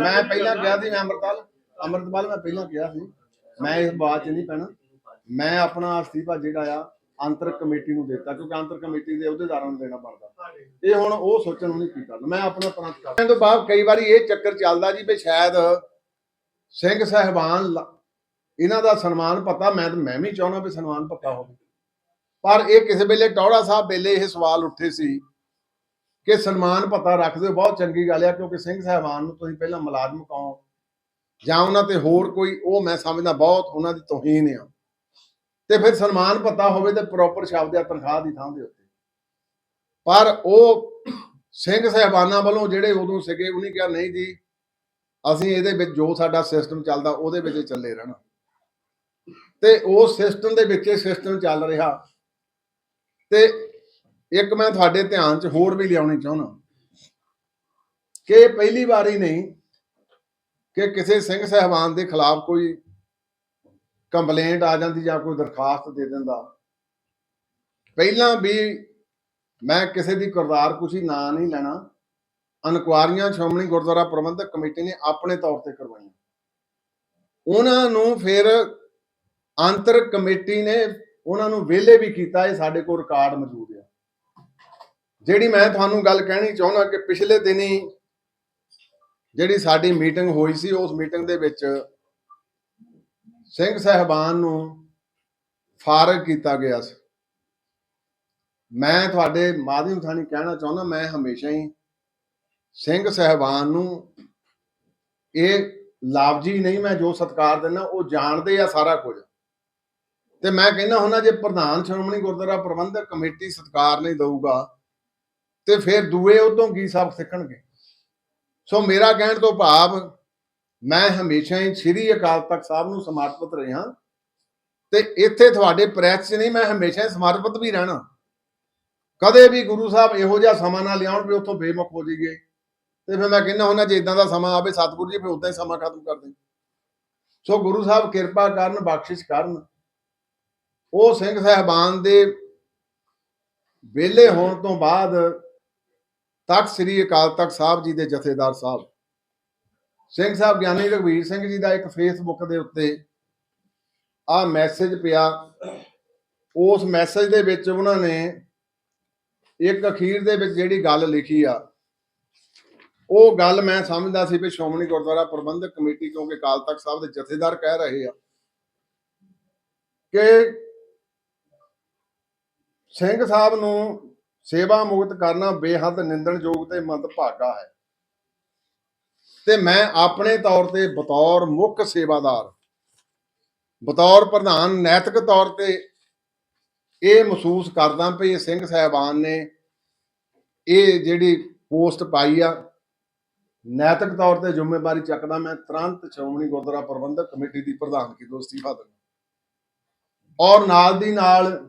ਮੈਂ ਪਹਿਲਾਂ ਕਿਹਾ ਸੀ ਮੈਂ ਅੰਮ੍ਰਿਤਪਾਲ ਅੰਮ੍ਰਿਤਪਾਲ ਮੈਂ ਪਹਿਲਾਂ ਕਿਹਾ ਸੀ। ਮੈਂ ਇਸ ਬਾਤ 'ਚ ਨਹੀਂ ਪੈਣਾ। ਮੈਂ ਆਪਣਾ ਅਸਤੀਫਾ ਜਿਹੜਾ ਆ ਅੰਤਰ ਕਮੇਟੀ ਨੂੰ ਦਿੱਤਾ ਕਿਉਂਕਿ ਅੰਤਰ ਕਮੇਟੀ ਦੇ ਅਹੁਦੇਦਾਰਾਂ ਨੂੰ ਦੇਣਾ ਬਣਦਾ। ਇਹ ਹੁਣ ਉਹ ਸੋਚਣ ਨੂੰ ਨਹੀਂ ਕੀ ਕਰਨਾ ਮੈਂ ਆਪਣਾ ਤੁਰੰਤ ਕਰ ਤੋਂ ਬਾਅਦ ਕਈ ਵਾਰੀ ਇਹ ਚੱਕਰ ਚੱਲਦਾ ਜੀ ਵੀ ਸ਼ਾਇਦ ਸਿੰਘ ਸਹਿਬਾਨ ਇਹਨਾਂ ਦਾ ਸਨਮਾਨ ਪਤਾ ਮੈਂ ਤਾਂ ਮੈਂ ਵੀ ਚਾਹੁੰਦਾ ਵੀ ਸਨਮਾਨ ਪਤਾ ਹੋਵੇ। ਪਰ ਇਹ ਕਿਸੇ ਵੇਲੇ ਟੌੜਾ ਸਾਹਿਬ ਵੇਲੇ ਇਹ ਸਵਾਲ ਉੱਠੇ ਸੀ ਕਿ ਸਨਮਾਨ ਪਤਾ ਰੱਖਦੇ ਹੋ ਬਹੁਤ ਚੰਗੀ ਗੱਲ ਆ, ਕਿਉਂਕਿ ਸਿੰਘ ਸਾਹਿਬਾਨ ਨੂੰ ਤੁਸੀਂ ਪਹਿਲਾਂ ਮੁਲਾਜ਼ਮ ਕਹੋ। ਜਾਂ ਉਹਨਾਂ ਤੇ ਹੋਰ ਕੋਈ, ਉਹ ਮੈਂ ਸਮਝਦਾ ਬਹੁਤ, ਉਹਨਾਂ ਦੀ ਤੋਹੀਨ ਆ। ਤੇ ਫਿਰ ਸਨਮਾਨ ਪਤਾ ਹੋਵੇ ਤੇ ਪ੍ਰੋਪਰ ਸ਼ਬਦ ਆ ਤਨਖਾਹ ਦੀ ਥਾਂ ਦੇ ਉੱਤੇ। ਪਰ ਉਹ ਸਿੰਘ ਸਾਹਿਬਾਨਾਂ ਵੱਲੋਂ ਜਿਹੜੇ ਉਦੋਂ ਸੀਗੇ, ਉਹਨੇ ਕਿਹਾ, ਨਹੀਂ ਜੀ, ਅਸੀਂ ਇਹਦੇ ਵਿੱਚ ਜੋ ਸਾਡਾ ਸਿਸਟਮ ਚੱਲਦਾ, ਉਹਦੇ ਵਿੱਚ ਚੱਲੇ ਰਹਿਣਾ। ਤੇ ਉਸ ਸਿਸਟਮ ਦੇ ਵਿੱਚ ਇਹ ਸਿਸਟਮ ਚੱਲ ਰਿਹਾ। ਤੇ ਇੱਕ ਮੈਂ ਤੁਹਾਡੇ ਧਿਆਨ 'ਚ ਹੋਰ ਵੀ ਲਿਆਉਣੀ ਚਾਹੁੰਦਾ। ਕਿ ਪਹਿਲੀ ਵਾਰੀ ਨਹੀਂ ਕਿ ਕਿਸੇ ਸਿੰਘ ਸਹਿਬਾਨ ਦੇ ਖਿਲਾਫ ਕੋਈ ਕੰਪਲੇਂਟ ਆ ਜਾਂਦੀ ਜਾਂ ਕੋਈ ਦਰਖਾਸਤ ਦੇ ਦਿੰਦਾ। ਪਹਿਲਾਂ ਵੀ ਮੈਂ ਕਿਸੇ ਦੀ ਕਰਦਾਰ ਕੁਸ਼ੀ ਨਾਂ ਨਹੀਂ ਲੈਣਾ। ਇਨਕੁਆਰੀਆਂ ਸ਼੍ਰੋਮਣੀ ਗੁਰਦੁਆਰਾ ਪ੍ਰਬੰਧਕ ਕਮੇਟੀ ਨੇ ਆਪਣੇ ਤੌਰ ਤੇ ਕਰਵਾਈਆਂ। ਉਹਨਾਂ ਨੂੰ ਫਿਰ ਅੰਤਰ ਕਮੇਟੀ ਨੇ ਉਹਨਾਂ ਨੂੰ ਵਿਹਲੇ ਵੀ ਕੀਤਾ, ਇਹ ਸਾਡੇ ਕੋਲ ਰਿਕਾਰਡ ਮੌਜੂਦ ਹੈ। ਜਿਹੜੀ ਮੈਂ ਤੁਹਾਨੂੰ ਗੱਲ ਕਹਿਣੀ ਚਾਹੁੰਦਾ ਕਿ ਪਿਛਲੇ ਦਿਨੀ ਜਿਹੜੀ ਸਾਡੀ ਮੀਟਿੰਗ ਹੋਈ ਸੀ, ਉਸ ਮੀਟਿੰਗ ਦੇ ਵਿੱਚ ਸਿੰਘ ਸਹਿਬਾਨ ਨੂੰ ਫਾਰਗ ਕੀਤਾ ਗਿਆ ਸੀ। ਮੈਂ ਤੁਹਾਡੇ ਮਾਧਿਅਮ ਥਾਣੀ ਕਹਿਣਾ ਚਾਹੁੰਦਾ, ਮੈਂ ਹਮੇਸ਼ਾ ਹੀ ਸਿੰਘ ਸਹਿਬਾਨ ਨੂੰ ਇਹ ਲਾਭਜੀ ਨਹੀਂ ਮੈਂ ਜੋ ਸਤਕਾਰ ਦਿੰਦਾ, ਉਹ ਜਾਣਦੇ ਆ ਸਾਰਾ ਕੁਝ। ਤੇ ਮੈਂ ਕਹਿੰਦਾ ਹੁੰਦਾ, ਜੇ ਪ੍ਰਧਾਨ ਸ਼੍ਰੋਮਣੀ ਗੁਰਦੁਆਰਾ ਪ੍ਰਬੰਧਕ ਕਮੇਟੀ ਸਤਕਾਰ ਨਹੀਂ ਦਊਗਾ ਤੇ ਫਿਰ ਦੂਏ ਉਦੋਂ ਕੀ ਸਬਕ ਸਿੱਖਣਗੇ? ਸੋ ਮੇਰਾ ਕਹਿਣ ਤੋਂ ਭਾਵ ਮੈਂ ਹਮੇਸ਼ਾ ਹੀ ਸ੍ਰੀ ਅਕਾਲ ਤਖਤ ਸਾਹਿਬ ਨੂੰ ਸਮਰਪਿਤ ਰਿਹਾ। ਤੇ ਇੱਥੇ ਤੁਹਾਡੇ ਪ੍ਰੈਸ 'ਚ ਨਹੀਂ, ਮੈਂ ਹਮੇਸ਼ਾ ਹੀ ਸਮਰਪਿਤ ਵੀ ਰਹਿਣਾ। ਕਦੇ ਵੀ ਗੁਰੂ ਸਾਹਿਬ ਇਹੋ ਜਿਹਾ ਸਮਾਂ ਨਾ ਲਿਆਉਣ ਵੀ ਉੱਥੋਂ ਬੇਮੁਖ ਹੋ ਜਾਈਏ। ਤੇ ਫਿਰ ਮੈਂ ਕਹਿੰਦਾ ਹੁੰਦਾ, ਜੇ ਇਦਾਂ ਦਾ ਸਮਾਂ ਆਵੇ, ਸਤਿਗੁਰੂ ਜੀ ਫਿਰ ਉਦਾਂ ਹੀ ਸਮਾਂ ਖਤਮ ਕਰ ਦੇ ਸੋ ਗੁਰੂ ਸਾਹਿਬ ਕਿਰਪਾ ਕਰਨ, ਬਖਸ਼ਿਸ਼ ਕਰਨ। ਉਹ ਸਿੰਘ ਸਹਿਬਾਨ ਦੇ ਵਿਹਲੇ ਹੋਣ ਤੋਂ ਬਾਅਦ ਤਖਤ ਸ੍ਰੀ ਅਕਾਲ ਤਖਤ ਸਾਹਿਬ ਜੀ ਦੇ ਜਥੇਦਾਰ ਸਾਹਿਬ। ਸਿੰਘ ਸਾਹਿਬ ਗਿਆਨੀ ਰਘਵੀਰ ਸਿੰਘ ਜੀ ਦਾ ਇੱਕ ਫੇਸਬੁੱਕ ਦੇ ਉੱਤੇ ਆ ਮੈਸੇਜ ਪਿਆ। ਉਸ ਮੈਸੇਜ ਦੇ ਵਿੱਚ ਉਹਨਾਂ ਨੇ ਇੱਕ ਅਖੀਰ ਦੇ ਵਿੱਚ ਜਿਹੜੀ ਗੱਲ ਲਿਖੀ ਆ, ਉਹ ਗੱਲ ਮੈਂ ਸਮਝਦਾ ਸੀ ਵੀ ਸ਼੍ਰੋਮਣੀ ਗੁਰਦੁਆਰਾ ਪ੍ਰਬੰਧਕ ਕਮੇਟੀ, ਕਿਉਂਕਿ ਅਕਾਲ ਤਖਤ ਸਾਹਿਬ ਦੇ ਜਥੇਦਾਰ ਕਹਿ ਰਹੇ ਆ ਕਿ ਸਿੰਘ ਸਾਹਿਬ ਨੂੰ ਸੇਵਾ ਮੁਕਤ ਕਰਨਾ ਬੇਹੱਦ ਨਿੰਦਣਯੋਗ ਤੇ ਮੰਦਭਾਗਾ ਹੈ। ਤੇ ਮੈਂ ਆਪਣੇ ਤੌਰ ਤੇ ਬਤੌਰ ਮੁੱਖ ਸੇਵਾਦਾਰ, ਬਤੌਰ ਪ੍ਰਧਾਨ, ਨੈਤਿਕ ਤੌਰ ਤੇ ਇਹ ਮਹਿਸੂਸ ਕਰਦਾ ਵੀ ਸਿੰਘ ਸਾਹਿਬਾਨ ਨੇ ਇਹ ਜਿਹੜੀ ਪੋਸਟ ਪਾਈ ਆ, ਨੈਤਿਕ ਤੌਰ ਤੇ ਜ਼ਿੰਮੇਵਾਰੀ ਚੱਕਦਾ ਮੈਂ ਤੁਰੰਤ ਸ਼੍ਰੋਮਣੀ ਗੁਰਦੁਆਰਾ ਪ੍ਰਬੰਧਕ ਕਮੇਟੀ ਦੀ ਪ੍ਰਧਾਨਗੀ ਤੋਂ ਅਸਤੀਫਾ ਦਿੰਦਾ। ਔਰ ਨਾਲ ਦੀ ਨਾਲ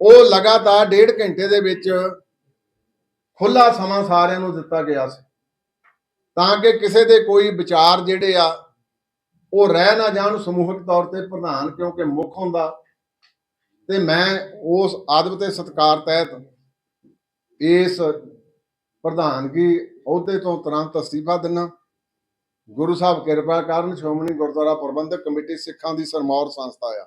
ਉਹ ਲਗਾਤਾਰ ਡੇਢ ਘੰਟੇ ਦੇ ਵਿੱਚ ਖੁੱਲਾ ਸਮਾਂ ਸਾਰਿਆਂ ਨੂੰ ਦਿੱਤਾ ਗਿਆ ਸੀ। ਤਾਂ ਕਿ ਕਿਸੇ ਦੇ ਕੋਈ ਵਿਚਾਰ ਜਿਹੜੇ ਆ, ਉਹ ਰਹਿ ਨਾ ਜਾਣ ਸਮੂਹਕ ਤੌਰ ਤੇ ਪ੍ਰਧਾਨ ਕਿਉਂਕਿ ਮੁੱਖ ਹੁੰਦਾ। ਤੇ ਮੈਂ ਉਸ ਆਦਬ ਤੇ ਸਤਕਾਰ ਤਹਿਤ ਇਸ ਪ੍ਰਧਾਨਗੀ ਅਹੁਦੇ ਤੋਂ ਤੁਰੰਤ ਅਸਤੀਫਾ ਦਿੰਨਾ ਗੁਰੂ ਸਾਹਿਬ ਕਿਰਪਾ ਕਰਨ ਸ਼੍ਰੋਮਣੀ ਗੁਰਦੁਆਰਾ ਪ੍ਰਬੰਧਕ ਕਮੇਟੀ ਸਿੱਖਾਂ ਦੀ ਸਰਮੌਰ ਸੰਸਥਾ ਆ।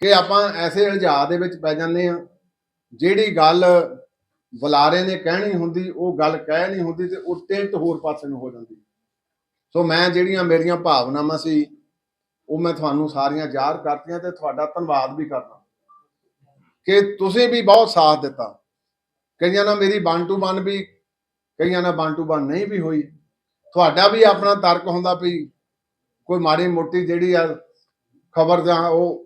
ਕਿ ਆਪਾਂ ਐਸੇ ਇਲਜ਼ਾਮ ਦੇ ਵਿੱਚ ਪੈ ਜਾਂਦੇ ਆ ਜਿਹੜੀ ਗੱਲ ਬੁਲਾਰੇ ਨੇ ਕਹਿਣੀ ਹੁੰਦੀ, ਉਹ ਗੱਲ ਕਹਿ ਨਹੀਂ ਹੁੰਦੀ ਤੇ ਉਹ ਟਿਲਟ ਹੋਰ ਪਾਸੇ ਨੂੰ ਹੋ ਜਾਂਦੀ। ਸੋ ਮੈਂ ਜਿਹੜੀਆਂ ਮੇਰੀਆਂ ਭਾਵਨਾਵਾਂ ਸੀ, ਉਹ ਮੈਂ ਤੁਹਾਨੂੰ ਸਾਰੀਆਂ ਜ਼ਾਹਰ ਕਰਤੀਆਂ ਤੇ ਤੁਹਾਡਾ ਧੰਨਵਾਦ ਵੀ ਕਰਦਾ। ਕਿ ਤੁਸੀਂ ਵੀ ਬਹੁਤ ਸਾਥ ਦਿੱਤਾ। ਕਈਆਂ ਨਾਲ ਮੇਰੀ ਵਨ ਟੂ ਵਨ ਵੀ, ਕਈਆਂ ਨਾਲ ਵਨ ਟੂ ਵਨ ਨਹੀਂ ਵੀ ਹੋਈ। ਤੁਹਾਡਾ ਵੀ ਆਪਣਾ ਤਰਕ ਹੁੰਦਾ ਵੀ ਕੋਈ ਮਾੜੀ ਮੋਟੀ ਜਿਹੜੀ ਆ ਖਬਰ ਜਾਂ ਉਹ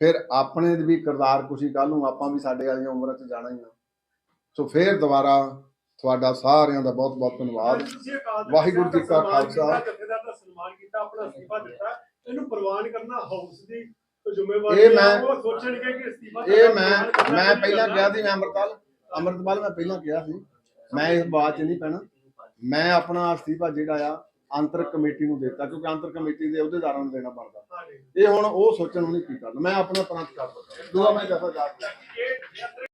ਫਿਰ ਆਪਣੇ ਵੀ ਕਿਰਦਾਰ ਕੁਸ਼ੀ ਕੱਲ ਨੂੰ ਆਪਾਂ ਵੀ ਸਾਡੇ ਵਾਲੀਆਂ ਉਮਰਾਂ 'ਚ ਜਾਣਾ ਹੀ ਆ ਸੋ ਫਿਰ ਦੁਬਾਰਾ ਤੁਹਾਡਾ ਸਾਰਿਆਂ ਦਾ ਬਹੁਤ ਬਹੁਤ ਧੰਨਵਾਦ ਵਾਹਿਗੁਰੂ ਜੀ ਕਾ ਖਾਲਸਾ। ਜਥੇਦਾਰ ਦਾ ਸਨਮਾਨ ਕੀਤਾ ਆਪਣਾ ਅਸਤੀਫਾ ਦਿੱਤਾ ਇਹਨੂੰ ਪ੍ਰਵਾਨ ਕਰਨਾ ਹਾਊਸ ਦੀ ਜ਼ਿੰਮੇਵਾਰੀ ਇਹ। ਮੈਂ- ਸੋਚਣਗੇ ਕਿ ਅਸਤੀਫਾ ਇਹ ਮੈਂ ਮੈਂ ਪਹਿਲਾਂ। ਕਿਹਾ ਸੀ ਮੈਂ ਅੰਮ੍ਰਿਤਪਾਲ ਅੰਮ੍ਰਿਤਪਾਲ ਮੈਂ ਪਹਿਲਾਂ ਕਿਹਾ ਸੀ ਮੈਂ ਇਸ ਬਾਤ 'ਚ ਨਹੀਂ ਪੈਣਾ ਮੈਂ ਆਪਣਾ ਅਸਤੀਫਾ ਜਿਹੜਾ ਆ ਅੰਤਰ ਕਮੇਟੀ ਨੂੰ ਦਿੱਤਾ, ਕਿਉਂਕਿ ਅੰਤਰ ਕਮੇਟੀ ਦੇ ਅਹੁਦੇਦਾਰਾਂ ਨੂੰ ਦੇਣਾ ਪੜਦਾ ਇਹ ਹੁਣ ਉਹ ਸੋਚਣ ਨੂੰ ਨਹੀਂ ਕੀ ਕਰਨਾ ਮੈਂ ਆਪਣਾ ਪ੍ਰਾਂਤ ਕਰ ਦਿੱਤਾ ਦੂਆ ਮੈਂ ਜਥਾ ਜਾ